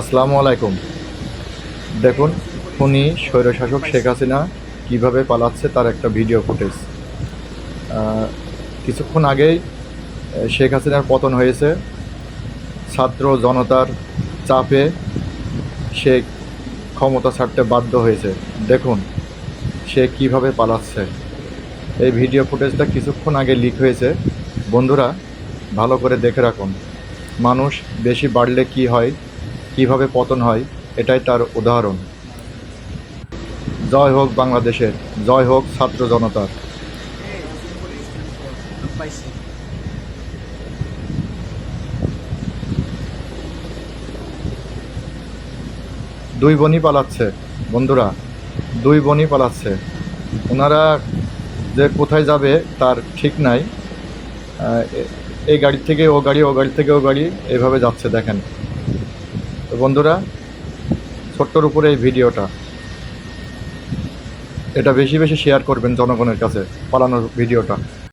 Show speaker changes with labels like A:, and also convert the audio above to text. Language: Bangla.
A: আসসালামু আলাইকুম। দেখুন উনি স্বৈরশাসক শেখ হাসিনা কীভাবে পালাচ্ছে তার একটা ভিডিও ফুটেজ। কিছুক্ষণ আগেই শেখ হাসিনার পতন হয়েছে। ছাত্র জনতার চাপে সে ক্ষমতা ছাড়তে বাধ্য হয়েছে। দেখুন, সে কীভাবে পালাচ্ছে। এই ভিডিও ফুটেজটা কিছুক্ষণ আগে লিক হয়েছে। বন্ধুরা, ভালো করে দেখে রাখুন। মানুষ বেশি বাড়লে কি হয় কীভাবে পতন হয়, এটাই তার উদাহরণ। জয় হোক বাংলাদেশের, জয় হোক ছাত্র জনতার। দুই বোনই পালাচ্ছে, বন্ধুরা, দুই বোনই পালাচ্ছে। ওনারা যে কোথায় যাবে তার ঠিক নাই। এই গাড়ি থেকে ও গাড়ি ও গাড়ি থেকে ও গাড়ি, এভাবে যাচ্ছে, দেখেন। তো বন্ধুরা, ছোট্টর উপরে এই ভিডিওটা। এটা বেশি বেশি শেয়ার করবেন জনগণের কাছে পালানোর ভিডিওটা।